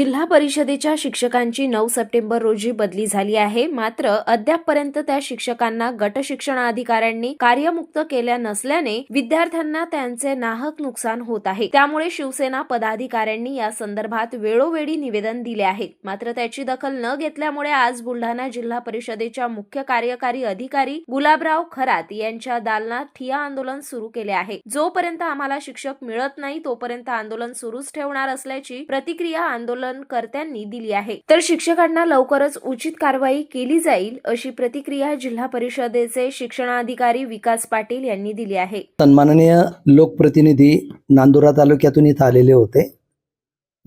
जिल्हा परिषदेच्या शिक्षकांची नऊ सप्टेंबर रोजी बदली झाली आहे. मात्र अद्यापपर्यंत त्या शिक्षकांना गट शिक्षणाधिकाऱ्यांनी कार्यमुक्त केल्या नसल्याने विद्यार्थ्यांना त्यांचे नाहक नुकसान होत आहे. त्यामुळे शिवसेना पदाधिकाऱ्यांनी या संदर्भात वेळोवेळी निवेदन दिले आहे. मात्र त्याची दखल न घेतल्यामुळे आज बुलढाणा जिल्हा परिषदेच्या मुख्य कार्यकारी अधिकारी गुलाबराव खरात यांच्या दालनात ठिया आंदोलन सुरू केले आहे. जोपर्यंत आम्हाला शिक्षक मिळत नाही तोपर्यंत आंदोलन सुरूच ठेवणार असल्याची प्रतिक्रिया आंदोलन आंदोलनकर्त्यांनी दिली आहे. तर शिक्षकांना लवकरच उचित कारवाई केली जाईल अशी प्रतिक्रिया जिल्हा परिषदेचे शिक्षणाधिकारी विकास पाटील यांनी दिली आहे. सन्माननीय लोकप्रतिनिधी नांदुरा तालुक्यातून इथं आलेले होते.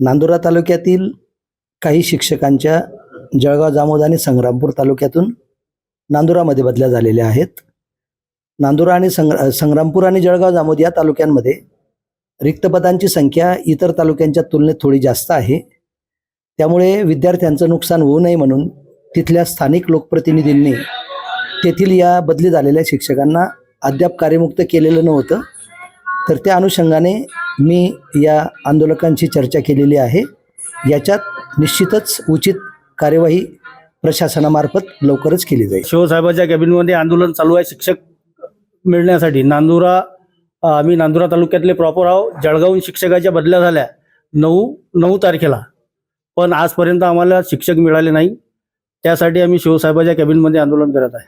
नांदुरा तालुक्यातील काही शिक्षकांच्या जळगाव जामोद आणि संग्रामपूर तालुक्यातून नांदुरामध्ये बदल्या झालेल्या आहेत. नांदुरा आणि संग्र संग्रामपूर आणि जळगाव जामोद या तालुक्यांमध्ये रिक्तपदांची संख्या इतर तालुक्यांच्या तुलनेत थोडी जास्त आहे. त्यामुळे विद्यार्थ्यांचं नुकसान होऊ नये म्हणून तिथल्या स्थानिक लोकप्रतिनिधींनी तेथील या बदली झालेल्या शिक्षकांना अद्याप कार्यमुक्त केलेलं नव्हतं. तर त्या अनुषंगाने मी या आंदोलकांची चर्चा केलेली आहे. याच्यात निश्चितच उचित कार्यवाही प्रशासनामार्फत लवकरच केली जाईल. शिवसाहेबाच्या कॅबिनमध्ये आंदोलन चालू आहे. शिक्षक मिळण्यासाठी नांदुरा आम्ही नांदुरा तालुक्यातले प्रॉपर आहो जळगावून शिक्षकाच्या बदल्या झाल्या. नऊ नऊ तारखेला. पण आजपर्यंत आम्हाला शिक्षक मिळाले नाही. त्यासाठी आम्ही शिवसाहेबाच्या कॅबिनमध्ये आंदोलन करत आहे.